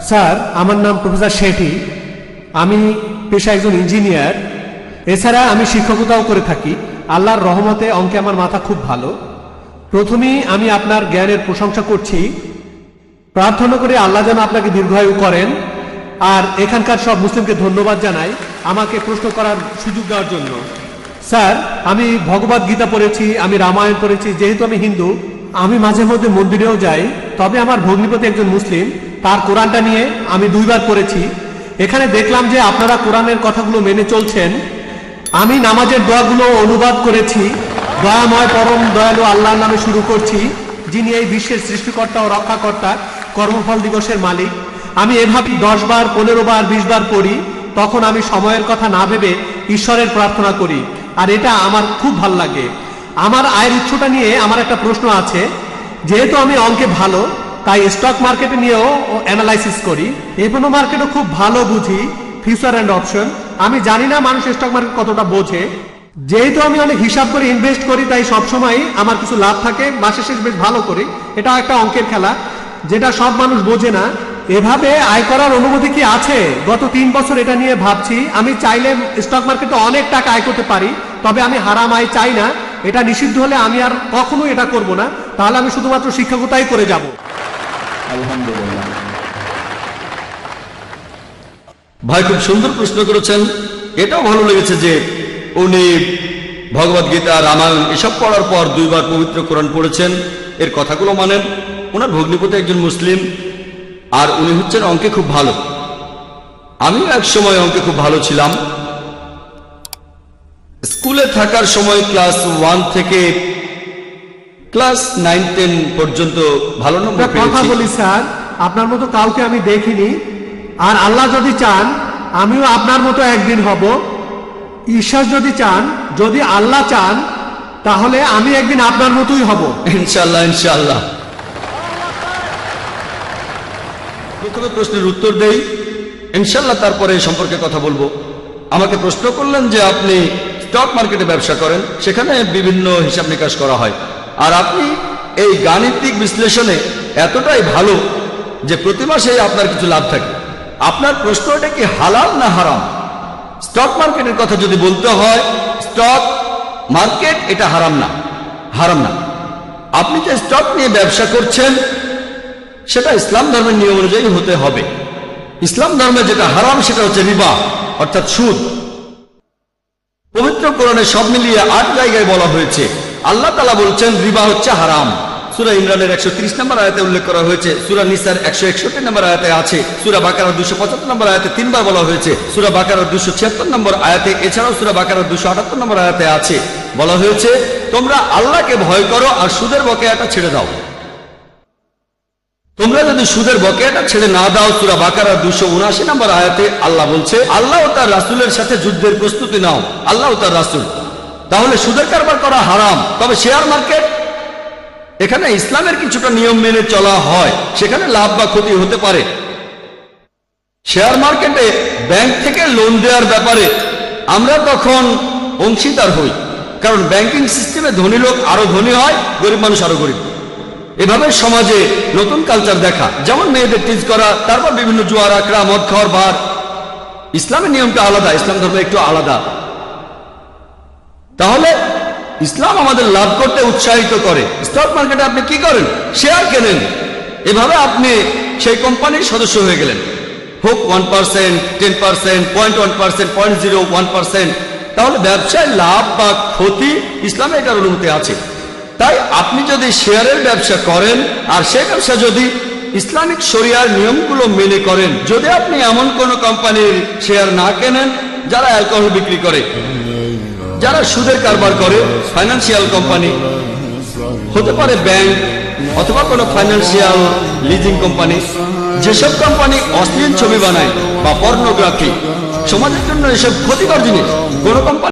Sir, আমার নাম professor Shetty. আমি পেশা একজন ইঞ্জিনিয়ার। এছাড়া আমি শিক্ষকতাও করে থাকি। আল্লাহর রহমতে অঙ্কে আমার মাথা খুব ভালো। প্রথমেই আমি আপনার জ্ঞানের প্রশংসা করছি। প্রার্থনা করে আল্লাহ যেন আপনাকে দীর্ঘায়ু করেন। আর এখানকার সব মুসলিমকে ধন্যবাদ জানাই আমাকে প্রশ্ন করার সুযোগ দেওয়ার জন্য। স্যার, আমি ভগবত গীতা পড়েছি, আমি রামায়ণ পড়েছি। যেহেতু আমি হিন্দু, আমি মাঝে মধ্যে মন্দিরেও যাই। তবে আমার ভগ্নিপতি একজন মুসলিম। তার কোরআনটা নিয়ে আমি দুইবার পড়েছি। এখানে দেখলাম যে আপনারা কোরআনের কথাগুলো মেনে চলছেন। আমি নামাজের দোয়াগুলো অনুবাদ করেছি। দয়াময় পরম দয়ালু আল্লাহর নামে শুরু করছি। যিনি এই বিশ্বের সৃষ্টিকর্তা ও রক্ষাকর্তা, কর্মফল দিবসের মালিক। আমি এভাবে দশ বার, পনেরো বার, বিশ বার পড়ি। তখন আমি সময়ের কথা না ভেবে ঈশ্বরের প্রার্থনা করি। আর এটা আমার খুব ভালো লাগে। আমার আয়ের উৎসটা নিয়ে আমার একটা প্রশ্ন আছে। যেহেতু আমি অঙ্কে ভালো তাই স্টক মার্কেটে নিয়েও অ্যানালাইসিস করি। এপনো মার্কেটও খুব ভালো বুঝি ফিউচার অ্যান্ড অপশন আমি জানি না মানুষ স্টক মার্কেট কতটা বোঝে। যেহেতু আমি অনেক হিসাব করে ইনভেস্ট করি, তাই সবসময় আমার কিছু লাভ থাকে মাসে শেষ বেশ ভালো করি। এটা একটা অঙ্কের খেলা, যেটা সব মানুষ বোঝে না। এভাবে আয় করার অনুমতি কি আছে? গত তিন বছর এটা নিয়ে ভাবছি। আমি চাইলে স্টক মার্কেটে অনেক টাকা আয় করতে পারি, তবে আমি হারাম আয় চাই না। এটা নিষিদ্ধ হলে আমি আর কখনো এটা করব না। তাহলে আমি শুধুমাত্র শিক্ষকতাই করে যাব। ভাই, খুব সুন্দর প্রশ্ন করেছেন। এটাও ভালো লেগেছে যে উনি ভগবত গীতা, রামায়ণ এসব পড়ার পর দুইবার পবিত্র কোরআন পড়েছেন। এর কথাগুলো মানেন ওনার ভগ্নিপতি একজন মুসলিম, আর উনি হচ্ছেন অঙ্কে খুব ভালো। আমিও এক সময় অঙ্কে খুব ভালো ছিলাম। স্কুলে থাকার সময় ক্লাস ওয়ান থেকে ক্লাস নাইন টেন পর্যন্ত ভালো নম্বর কথা বলি স্যার আপনার মতো কাউকে আমি দেখিনি আর আল্লাহ যদি চান আমিও আপনার মতো একদিন হব। ঈশ্বর যদি চান যদি আল্লাহ চান তাহলে আমি একদিন আপনার মতোই হব। ইনশাল্লাহ ইনশাল্লাহ প্রথমে প্রশ্নের উত্তর দেই। ইনশাল্লাহ তারপরে সম্পর্কে কথা বলব। আমাকে প্রশ্ন করলেন যে আপনি স্টক মার্কেটে ব্যবসা করেন সেখানে বিভিন্ন হিসাব নিকাশ করা হয়। আর আপনি এই গাণিতিক বিশ্লেষণে এতটাই ভালো যে প্রতি মাসে আপনার কিছু লাভ থাকে। আপনার প্রশ্ন এটা কি হালাল না হারাম? স্টক মার্কেটের কথা যদি বলতে হয়, স্টক মার্কেট এটা হারাম না হারাম না। আপনি যে স্টক নিয়ে ব্যবসা করছেন, সেটা ইসলাম ধর্মের নিয়ম অনুযায়ী হতে হবে। ইসলাম ধর্মে যেটা হারাম, সেটা হচ্ছে রিবা, অর্থাৎ সুদ। পবিত্র কোরআনে সব মিলিয়ে আট জায়গায় বলা হয়েছে আল্লাহ তালা বলছেন, রিবা হচ্ছে হারাম। সুরা ইমরানের একশো ত্রিশ নম্বর আয়াতে উল্লেখ করা হয়েছে, সুরা নিসার একশো একষট্টি নম্বর আয়াতে আছে, সুরা বাকার দুশো পঁচাত্তর নম্বর আয়াতে তিনবার বলা হয়েছে, সুরা বাকার দুশো ছিয়াত্তর নম্বর আয়াতে, এছাড়াও সুরা বাকার দুশো আটাত্তর নম্বর আয়াতে আছে। বলা হয়েছে, তোমরা আল্লাহকে ভয় করো আর সুদের বকেয়াটা ছেড়ে দাও। তোমরা যদি সুদের বকেয়াটা ছেড়ে না দাও, সুরা বাকারা দুশো উনআশি নম্বর আয়াতে আল্লাহ বলছে, আল্লাহ তার রাসুলের সাথে যুদ্ধের প্রস্তুতি নাও, আল্লাহ তার রাসুল। তাহলে সুদের কারবার করা হারাম। তবে শেয়ার মার্কেট, এখানে ইসলামের কিছুটা নিয়ম মেনে চলা হয়, সেখানে লাভ বা ক্ষতি হতে পারে। শেয়ার মার্কেটে ব্যাংক থেকে লোন দেওয়ার ব্যাপারে আমরা তখন অংশীদার হই, কারণ ব্যাংকিং সিস্টেমে ধনী লোক আরও ধনী হয়, গরিব মানুষ আরও গরিব। এভাবে সমাজে নতুন কালচার দেখা, যেমন মেয়েদের টিজ করা, তারপর বিভিন্ন জুয়ার আখড়া মদ খাওয়ার বার। ইসলামের নিয়মটা আলাদা, ইসলাম ধর্ম একটু আলাদা। তাহলে ইসলাম আমাদের লাভ করতে উৎসাহিত করে। স্টক মার্কেটে আপনি কি করেন? শেয়ার কেনেন। এভাবে আপনি সেই কোম্পানির সদস্য হয়ে গেলেন। হোক one percent ten percent point one percent point zero one percent তাহলে ব্যবসায় লাভ বা ক্ষতি ইসলামে এটার অনুমতি আছে। তাই আপনি যদি শেয়ারের ব্যবসা করেন, আর সে ব্যবসা যদি ইসলামিক শরিয়ার নিয়মগুলো মেনে করেন, যদি আপনি এমন কোন কোম্পানির শেয়ার না কেনেন যারা অ্যালকোহল বিক্রি করে, যারা সুদের কারবার করে ফাইন্যান্সিয়াল কোম্পানি হতে পারে ব্যাংক অথবা কোনো ফাইন্যান্সিয়াল লিজিং কোম্পানি যেসব কোম্পানি অশ্লীল ছবি বানায় বা পর্নোগ্রাফি সমাজের জন্য এসব ক্ষতিকর জিনিস, কোনো কোম্পানি